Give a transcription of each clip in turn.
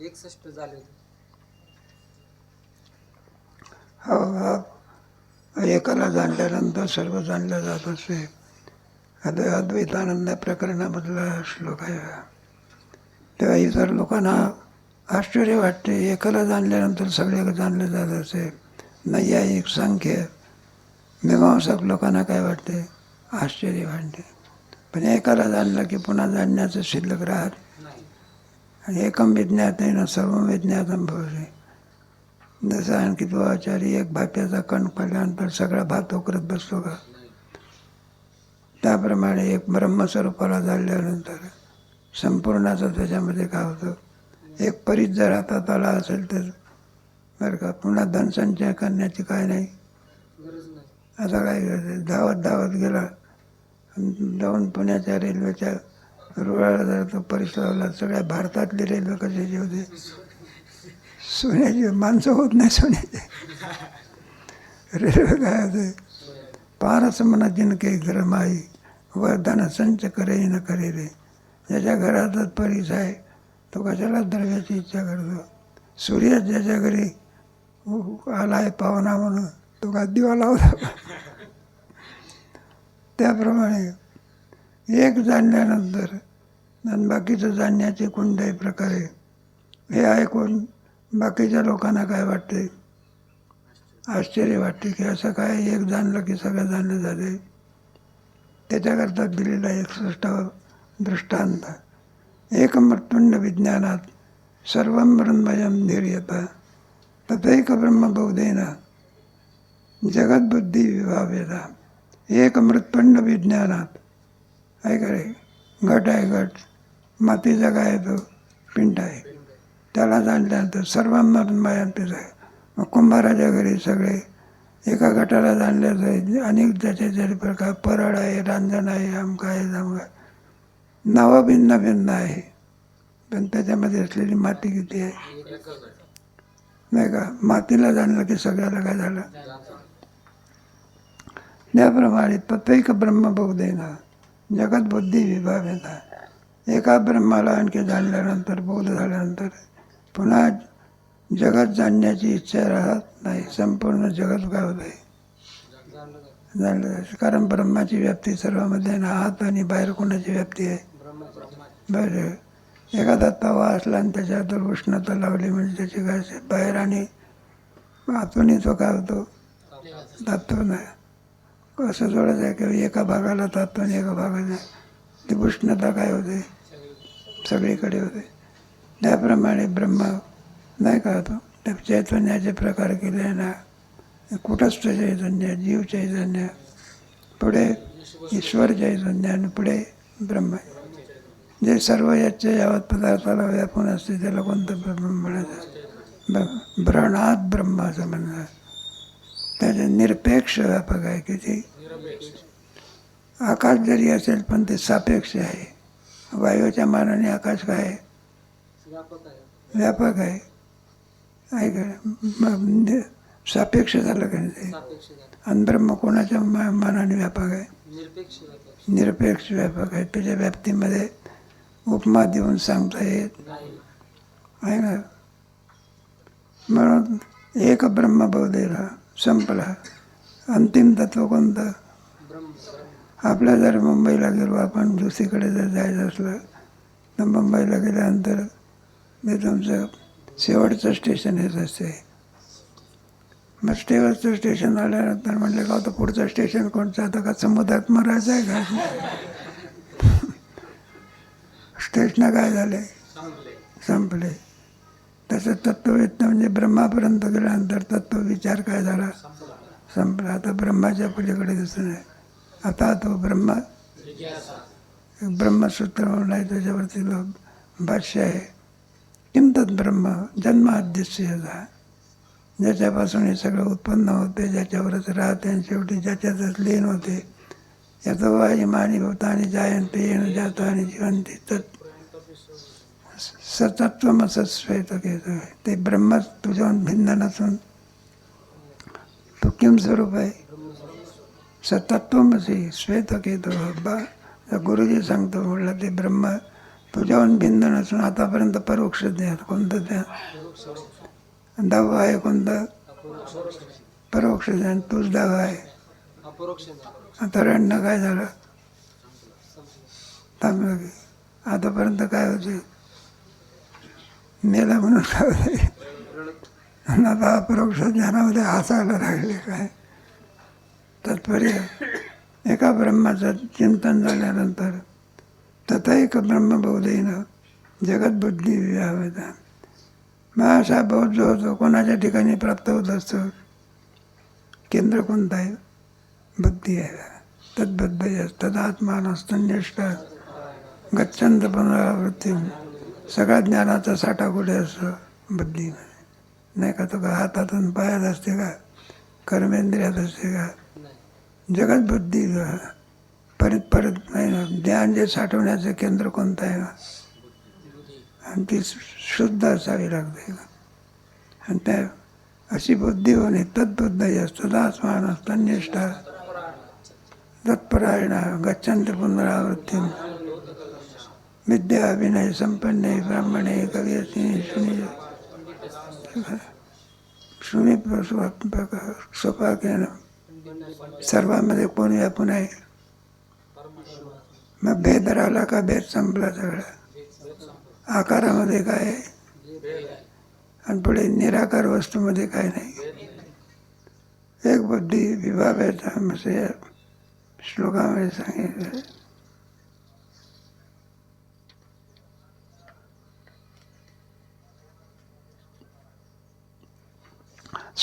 एकसष्ट झाले. हो हा एकाला जाणल्यानंतर सर्व जाणलं जात असे. अद्वैतानंद प्रकरणामधला श्लोक आहे. तेव्हा इतर लोकांना आश्चर्य वाटते एकाला जाणल्यानंतर सगळे जाणले जात असे. नैयायिक संख्य. मीमांसक लोकांना काय वाटते? आश्चर्य वाटते. पण एकाला जाणलं की पुन्हा जाणण्याचं शिल्लक राहत. आणि एकम विज्ञात आहे ना सर्व विज्ञातम भवते. जसं आणखी तो आचार्य एक भात्याचा कण पडल्यानंतर सगळा भात उकरत बसतो का? त्याप्रमाणे एक ब्रह्मस्वरूपाला जाणल्यानंतर संपूर्णाचं त्याच्यामध्ये काय होतं? एक परीच जर हातात आला असेल तर बरं का पुन्हा धनसंचय करण्याची काय नाही? आता काय धावत धावत गेला. जाऊन पुण्याच्या रेल्वेच्या रुळाला जर तो परिसराला सगळ्या भारतातले रेल्वे कशाची होते सोन्याची माणसं होत नाही सोन्याचे. रेल्वे काय होते पारस म्हणा जिन काही गरम आई वरदान संच करे न करे रे. ज्याच्या घरातच परीस आहे तो कशाला द्रव्याची इच्छा करतो? सूर्य ज्याच्या घरी आला आहे पाहुणा म्हणून तो का दिवा लावला त्याप्रमाणे एक जाणल्यानंतर आणि बाकीचं जाणण्याचे कोणत्याही प्रकारे हे ऐकून बाकीच्या लोकांना काय वाटते? आश्चर्य वाटते की असं काय एक जाणलं की सगळं जाणलं झाले त्याच्याकरता दिलेला एक सृष्टाव दृष्टांत. एकमृत्युंड विज्ञानात सर्व ब्रह्मयम धैर्यता तथैक ब्रह्मबोधेन जगद्बुद्धी विभावेदा एक मृत्पिंड विज्ञानात आहे का रे घट आहे घट. मातीचा काय तो पिंड आहे. त्याला जाणल्यानंतर सर्व मरणमयांतीच आहे. मग कुंभाराच्या घरी सगळे एका गटाला जाणले आहे अनेक ज्याचे ज्याचे प्रकार परळ आहे रांजण आहे आमका आहे जामका आहे. नावं भिन्न भिन्न आहे. पण त्याच्यामध्ये असलेली माती किती आहे? नाही का? मातीला जाणलं की सगळ्याला काय झालं? त्याप्रमाणे प्रत्येक ब्रह्मबोधेना जगतबुद्धी विभावेना एका ब्रह्माला आणखी जाणल्यानंतर बोध झाल्यानंतर पुन्हा जगत जाणण्याची इच्छा राहत नाही संपूर्ण जगत गावत आहे जाणलं कारण ब्रह्माची व्याप्ती सर्वामध्ये ना आत आणि बाहेर कोणाची व्याप्ती आहे बरं एखादा तवा असला आणि त्याच्यात उष्णता लावली म्हणजे त्याची घास बाहेर आणि आतूनही तो काय होतो तात्तो नाही थोडंच आहे की एका भागाला तात्तो आणि एका भागाला ती उष्णता काय होते? सगळीकडे होते. त्याप्रमाणे ब्रह्म नाही का होतो? त्या चैतन्याचे प्रकार केले ना कुटस्थ चैतन्य, जीव चैतन्य, पुढे ईश्वर चैतन्य आणि पुढे ब्रह्म. जे सर्व याच्या यावत पदार्थाला व्यापून असते, त्याला कोणतं ब्रह्म म्हणायचं? ब- ब्रह्म असं म्हणतात. त्याचे निरपेक्ष व्यापक आहे किती? आकाश जरी असेल पण ते सापेक्ष आहे. वायूच्या मानाने आकाश काय? आहे व्यापक आहे. व्यापक का म्हणजे सापेक्ष झालं का नाही ते? आणि ब्रह्म कोणाच्या मा- मानाने व्यापक आहे? निरपेक्ष व्यापक आहे. त्याच्या व्याप्तीमध्ये उपमा देऊन सांगता येत आहे ना म्हणून एक ब्रह्म ब्रह्मबोधेला संपला. अंतिम तत्व कोणतं? आपल्या जर मुंबईला गेलो आपण दुसरीकडे जर जायचं असलं तर मुंबईला गेल्यानंतर ते तुमचं शेवटचं स्टेशन हेच असते मग शेवटचं स्टेशन आल्यानंतर म्हटलं का होतं पुढचं स्टेशन कोणतं आता का समुद्रात मरायचं आहे का? स्टेशन काय झाले? संपले. तसं तत्ववेत्ता म्हणजे ब्रह्मापर्यंत गेल्यानंतर तत्वविचार काय झाला? संपला. आता ब्रह्माच्या पलीकडे दिसून आहे आता तो ब्रह्म ब्रह्मसूत्र म्हणून आहे त्याच्यावरती भाष्य आहे. किंमत ब्रह्म? जन्माद्यस्यता ज्याच्यापासून हे सगळं उत्पन्न होते ज्याच्यावरच राहते आणि शेवटी ज्याच्यातच लीन होते. याचं वायुमानी भूतानी जायंते येणं जातं आणि जिवंती तत् सतत्वमसस्वेत आहे ते ब्रह्म तुझ्याहून भिन्न नसून। तू किम स्वरूप आहे? सतत्वमसी श्वेत केतो बा गुरुजी सांगतो म्हटलं ते ब्रह्म तुझ्याहून भिन्न नसून आतापर्यंत परोक्ष ज्ञान कोणतं ज्ञान? दाव आहे कोणतं? परोक्ष ज्ञान तूच दहावा आहे। आता रडणं काय झालं? थांबलं की आतापर्यंत काय होते? मेला म्हणून काय आणि आता परोक्ष ज्ञानामध्ये हसायला लागले काय? तात्पर्य एका ब्रह्माचं चिंतन झाल्यानंतर तथा एक ब्रह्मबोधेनं जगतबुद्धी व्यावता मग असा बौद्ध जो होतो कोणाच्या ठिकाणी प्राप्त होत असतो? केंद्र कोणतं आहे? बुद्धी आहे. तद्बुद्ध तदात्मानस्तन्यष्ट गच्छंत पुनरावृत्ती. सगळ्या ज्ञानाचा साठा कुठे असतो बुद्धी नाही. का? तो का हातातून पायात असते का? कर्मेंद्रियात असते का? जगत बुद्धी परत परत नाही ना. ज्ञान जे साठवण्याचं केंद्र कोणतं आहे बुद्धी आणि ती शुद्ध असावी लागते आणि त्या अशी बुद्धी होणे तद्बुद्ध असतं दासमान असतं निष्ठा तत्परायण गच्छंत पुनरावृत्ती. विद्या अभिनय संपन्न ब्राह्मण कवियसिनी शुनी शुनी स्वपाकेन सर्वांमध्ये कोणी व्यापून आहे? मग भेद राहिला का? भेद संपला सगळा. आकारामध्ये काय आहे? आणि पुढे निराकार वस्तूमध्ये काय नाही. एक बुद्धी विभाग असे श्लोकामध्ये सांगितलं.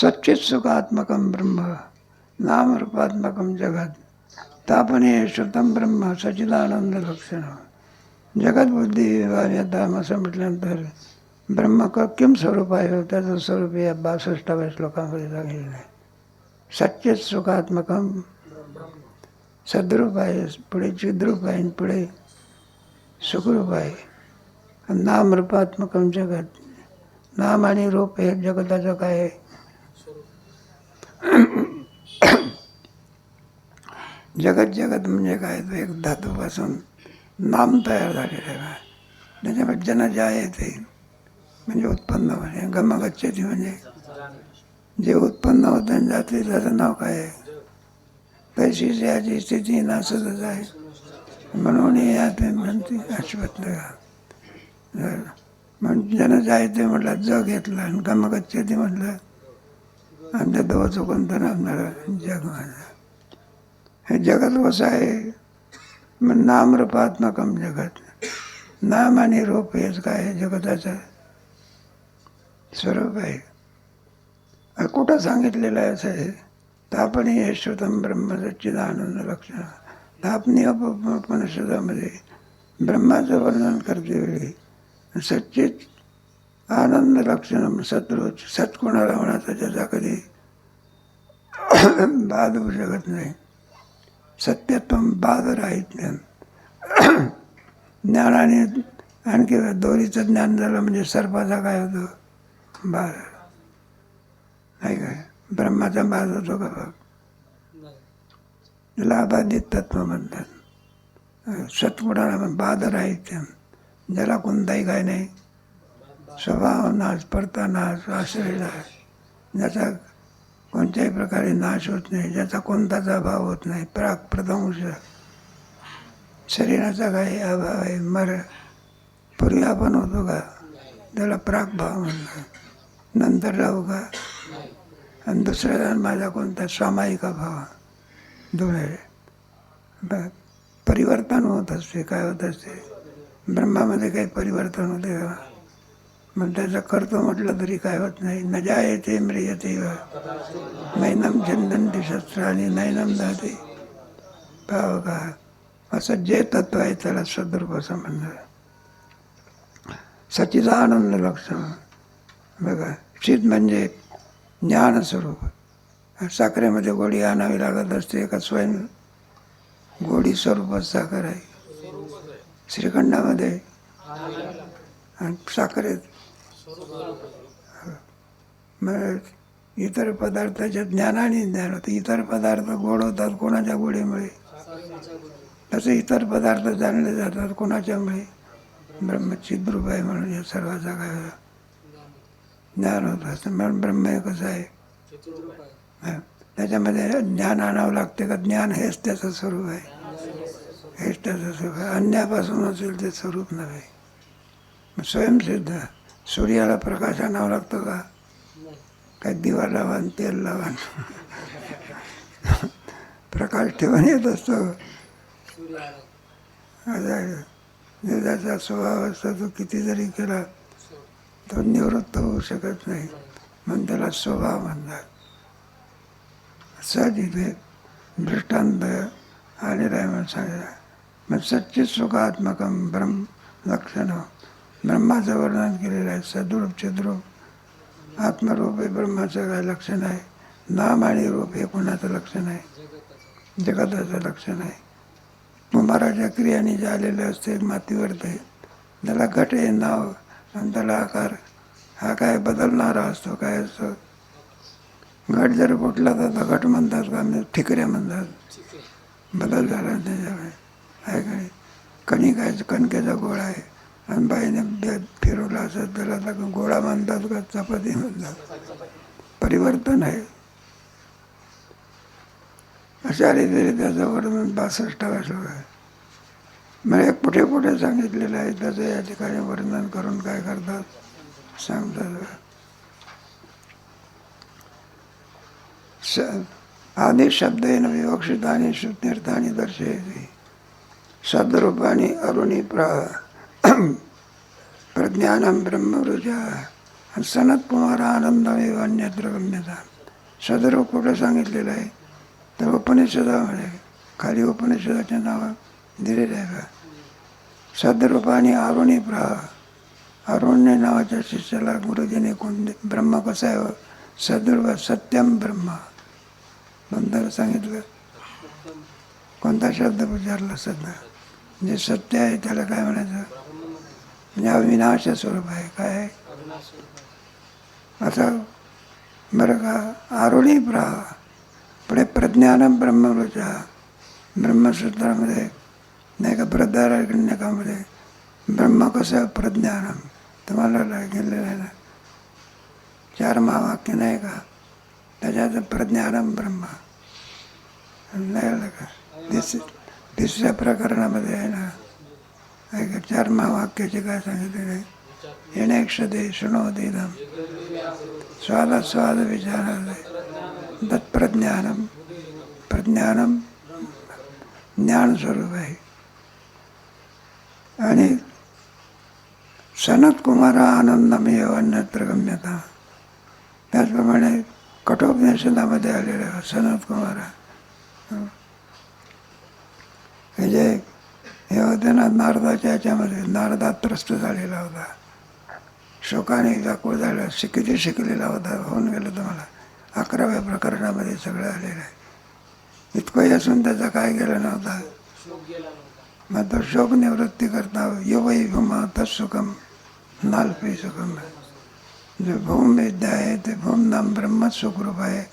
सच्चित सुखात्मकं ब्रह्म नामरूपात्मकं जगत तापने श्रुतं ब्रह्म सचिदानंद लक्षण जगतबुद्धी विभाव्यताम असं म्हटल्यानंतर ब्रह्म क किम स्वरूप आहे? त्याचं स्वरूप या बासष्टाव्या श्लोकामध्ये सांगितलं आहे. सच्चित सुखात्मकं सद्रूप आहे पुढे चिद्रूप आहे पुढे सुखरूप आहे. नामरूपात्मकम नामरूपात्मकं जगत नाम आणि रूप हे जगताचं काय आहे? जगत जगत म्हणजे काय? तो एक धातूपासून नाम तयार झालेलं आहे. काय त्याच्यामध्ये जन जाय येते म्हणजे उत्पन्न म्हणजे गमगच्छती म्हणजे जे उत्पन्न होतं आणि जाते त्याचं नाव काय आहे? तशीच याची स्थिती नासतच आहे. म्हणून यात म्हणते अश्वत्थ. म्हणजे जन जायते म्हटलं जग घेतलं आणि गमगच्छती म्हटलं आमच्या त्या दोचं कोणतं जग माझा. हे जगत कसं आहे. मग नामरूपात्मकम जगत. नाम आणि रूप हेच काय आहे जगताचं? स्वरूप आहे. कुठं सांगितलेलं आहे असं आहे तापणी हे श्रुतम ब्रह्म आनंद लक्षण. तापणी उपनिषदामध्ये ब्रह्माचं वर्णन करते वेळी. सच्चित आनंद लक्षणं सत्रोच सत्कुणाला होण्याचा त्याच्या कधी बाद होऊ शकत नाही. सत्यत्वम बाद राहीत ज्ञान ज्ञानाने आणखी दोरीचं ज्ञान झालं म्हणजे सर्पाचा काय होतो? बाद नाही काय? ब्रह्माचा बाद होतो का? बघ नाही तत्व म्हणतात. सत्गुणाला बाद राहीत ज्याला कोणताही काय नाही. स्वभाव नाश पडता नाश आश्रय नाश. ज्याचा कोणत्याही प्रकारे नाश होत नाही ज्याचा कोणताच अभाव होत नाही प्राग प्रदंश. शरीराचा काही अभाव आहे मर पूर्वी आपण होतो का? त्याला प्रागभाव म्हणतात. नंतर राहू का? आणि दुसऱ्या माझा कोणता सामायिक अभाव दोन ब- परिवर्तन होत असते काय होत असते? ब्रह्मामध्ये काही परिवर्तन होते का? मग त्याचा करतो म्हटलं तरी काय होत नाही. न येते म्रियते नैनम नैनम चंदंती आणि नैनम दाते पाव का असं जे तत्व आहे त्याला सदरूप असं म्हणतात आनंद लक्षण बघा चित म्हणजे ज्ञानस्वरूप. साखरेमध्ये गोडी आणावी लागत असते का स्वयं गोडी स्वरूपात साखर आहे. श्रीखंडामध्ये आणि साखरेत मग इतर पदार्थाच्या ज्ञानाने ज्ञान होतं. इतर पदार्थ गोड होतात कोणाच्या गोडीमुळे? तसे इतर पदार्थ जाणले जातात कोणाच्यामुळे ब्रह्मचिद्रूप आहे म्हणून या सर्वाचा काय ज्ञान होत असतं म्हणून ब्रह्म हे कसं आहे? त्याच्यामध्ये ज्ञान आणावं लागते का? ज्ञान हेच त्याचं स्वरूप आहे. हेच त्याचं स्वरूप आहे. अन्यापासून असेल ते स्वरूप नव्हे. मग स्वयंसिद्ध. सूर्याला प्रकाश आणावा लागतो का? काय दिवा लावा आणि तेल लावा प्रकाश ठेवून येत असतो. सूर्य स्वभाव असतो तो किती जरी केला तो निवृत्त होऊ शकत नाही. म्हणून त्याला स्वभाव म्हणतात. सहज इथे दृष्टांत आलेला आहे म्हणून सांगितलं मग सच्चित सुखात्मकम ब्रह्म लक्षण. ब्रह्माचं वर्णन केलेलं आहे. सद्रूप चिद्रूप आत्मरूप हे ब्रह्माचं काय लक्षण आहे? नाम आणि रूप हे कोणाचं लक्षण आहे? जगताचं लक्षण आहे. कुमाराच्या क्रियाने जे आलेलं असते मातीवर ते त्याला घट हे नाव आणि त्याला आकार. हा काय बदलणारा असतो काय असतो? घट जर फुटला तर घट म्हणतात का? म्हणजे ठिकऱ्या म्हणतात. बदल झाला त्याच्यामुळे आहे का नाही? कणकेचा गोळा आहे. आणि बाईने फिरवलं फिरवला असत त्याला तर गोळा म्हणतात का? चपाती म्हणतात. परिवर्तन आहे. अशा रीतीने त्याचं वर्णन बासष्टावा श्लोक आहे. म्हणजे कुठे कुठे सांगितलेलं आहे त्याचं या ठिकाणी वर्णन करून काय करतात सांगतात. स आदी शब्देन विवक्षितानि आणि दर्शयते। सद्रूपाणि अरुणी प्रा प्रज्ञानं ब्रह्मवृजा सनत कुमार आनंदमेव अन्यत्र गम्यता सदर्व कुठं सांगितलेलं आहे. तर उपनिषदामध्ये खाली उपनिषदाच्या नावं दिलेलं आहे का सद्रूपाने आरुणी प्रह अरुण्य नावाच्या शिष्याला गुरुजीने कोण ब्रह्म कसं आहे? सदर्व सत्यम ब्रह्म. नंतर सांगितलं कोणता शब्द विचारला सध्या जे सत्य आहे त्याला काय म्हणायचं? म्हणजे अविनाश स्वरूप आहे. काय असं बरं का आरुणी प्रा पुढे प्रज्ञान ब्रह्मवृचा ब्रह्मसूत्रामध्ये नाही का बृद्धारण्यकामध्ये ब्रह्म कसं प्रज्ञानम तुम्हाला गेलेलं आहे ना? चार महावाक्य नाही का? त्याच्यात प्रज्ञानम ब्रह्म. नाही का? दिस तिसऱ्या प्रकरणामध्ये आहे ना? आहे का चार महावाक्याचे काय सांगितलेलं आहे येणेक्षते शृणोतीदम स्वाद स्वाद विचारालय तत्प्रज्ञानम प्रज्ञानम ज्ञान स्वरूप आहे आणि सनत कुमार आनंदमेव अन्यत्र गम्यता त्याचप्रमाणे कठोपनिषदामध्ये आलेलं आहे सनत कुमार हे जे हे होते ना नारदाच्या याच्यामध्ये नारदा त्रस्त झालेला होता. शोकाने व्याकुळ झाला किती शिकलेला होता, होऊन गेलं तुम्हाला. अकराव्या प्रकरणामध्ये सगळं आलेलं आहे. इतकंही असून त्याचा काय गेला नव्हता. मग तो शोक निवृत्ती करता युवई भूमा तत्सुखम नाल्पी सुखम जो भूम विद्या आहे, ते भूम नाम ब्रह्मच सुखरूप आहे.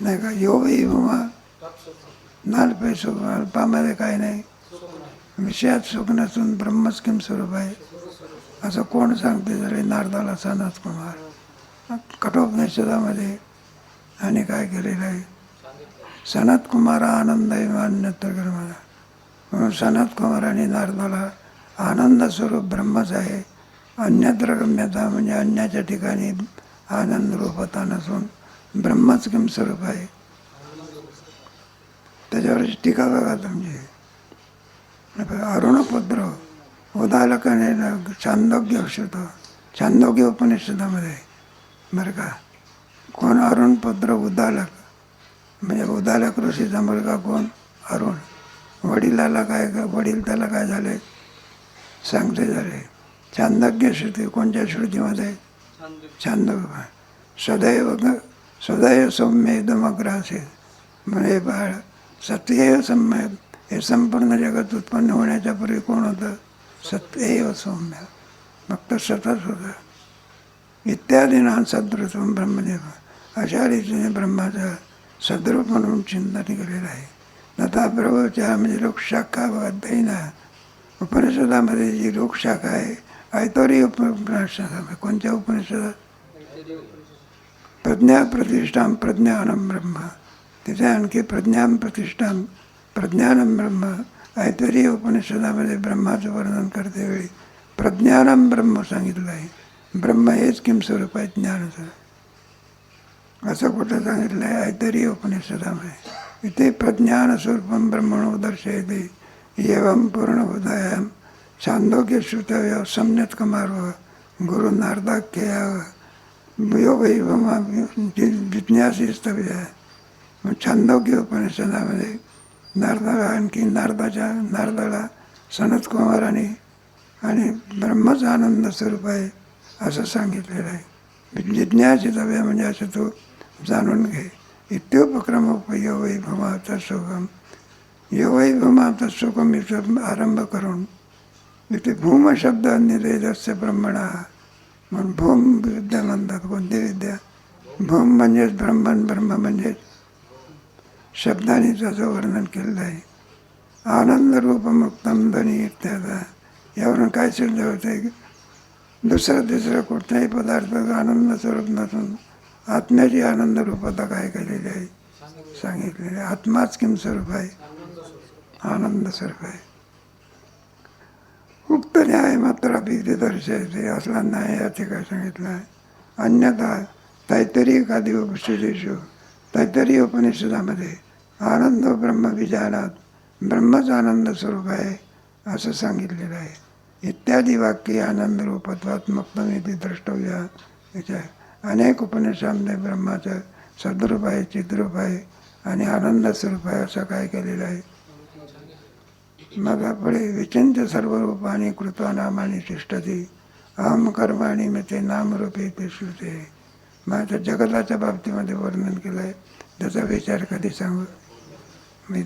नाही का? योवई भूमा, नाल्पे सुख अल्पामध्ये सुख नाही. विषयात सुख नसून ब्रह्मच किम स्वरूप आहे. असं कोण सांगते जरी नारदाला सनत कुमार? कठोपनिषदामध्ये आणि काय केलेलं आहे? सनत कुमार आनंद आहे मला म्हणून सनत कुमार आणि नारदाला आनंद स्वरूप ब्रह्मच आहे. अन्यत्र गम्यता म्हणजे अन्याच्या ठिकाणी आनंद रूपता नसून ब्रह्मच किम स्वरूप आहे. त्याच्यावरची टीका बघा तुमची. अरुणपुत्र उदालकाने छांदोग्य श्रुत छांदोग्य उपनिषदामध्ये. बरं का? कोण अरुणपुत्र उदालक? म्हणजे उदालक ऋषीचा मुलगा कोण? अरुण. वडिलाला काय वडील त्याला काय झाले? सांगते झाले. छांदोग्य श्रुती कोणत्या श्रुतीमध्ये? छान सदैव ग सदैव सौम्य असेल म्हणजे बाळ सत्यैव सम्य हे संपूर्ण जगत उत्पन्न होण्याच्या पूर्वी कोण होतं सत्यैव सौम्य. फक्त सतत होतं. इत्यादी ना ब्रह्मदेव. अशा रीतीने ब्रह्माचं सद्रूप म्हणून चिंतन केलेलं आहे. नता प्रभूच्या म्हणजे लोकशाखा शाखा उपनिषदामध्ये जी लोकशाखा आहे ऐतोरी उपनिषदामध्ये कोणत्या उपनिषदात प्रज्ञा प्रतिष्ठाम प्रज्ञानम ब्रह्म. तिथे आणखी प्रज्ञान प्रतिष्ठान प्रज्ञानम ब्रह्म। ऐतरी उपनिषदामध्ये ब्रह्माचं वर्णन करते वेळी प्रज्ञानम ब्रह्म सांगितलं आहे. ब्रह्म हेच किम स्वरूप आहे ज्ञानाचं असं. कुठं सांगितलं आहे? ऐतरी उपनिषदामध्ये. इथे प्रज्ञान स्वरूपम ब्रह्मणो दर्शयते. एवं पूर्णबोधायाम छांदोग्य श्रुतव्य सम्यक कमार्व गुरु नारदाख्याव योगैवमा जिज्ञासी स्तव्य। छांदोग्य उपनिषदामध्ये नारदाला आणखी नारदाच्या नारदाला सनत कुमाराने आणि ब्रह्मच आनंद स्वरूप आहे असं सांगितलेलं आहे. जिज्ञासी तव्य म्हणजे असं तो जाणून घे. इत्योपक्रम उपयोगै भमाचा सुगम योगै भमाचा सुगम इथं आरंभ करून इथे भूमशब्द शब्द ब्रह्मणा. म्हणून भूम विद्या म्हणतात कोणती विद्या? भूम म्हणजेच ब्रह्मण ब्रह्म म्हणजेच शब्दाने त्याचं वर्णन केलेलं आहे. आनंद रूप मुक्तम ध्वनी यावरून काय सिद्ध होतं की दुसरा तिसरा कुठलाही पदार्थ आनंद स्वरूप नसून आत्म्याची आनंद रूपता काय केलेली आहे? सांगितलेली आहे. आत्माच किम स्वरूप आहे? आनंद स्वरूप आहे. उक्त न्याय मात्र अभिधी दर्शयते असला न्याय या ठिकाणी सांगितलं आहे? अन्यथा काहीतरी एखादी उपनिषदेशु तैतरी उपनिषदामध्ये आनंद ब्रह्म विजानात ब्रह्मच आनंद स्वरूप आहे असं सांगितलेलं आहे. इत्यादी वाक्य आनंद रूपत्वात्मकतम येथे द्रष्टव्य याच्या अनेक उपनिषदामध्ये ब्रह्माचं सद्रूप आहे चिद्रूप आहे आणि आनंद स्वरूप आहे असं काय केलेलं आहे? मग पुढे विचिंत सर्व रूपाने कृत्वा नामाने तिष्ठती अहम कर्माणी मे ते नामरूपे ते श्रुते. माझ्या जगताच्या बाबतीमध्ये वर्णन केलं आहे त्याचा विचार कधी सांगू? मी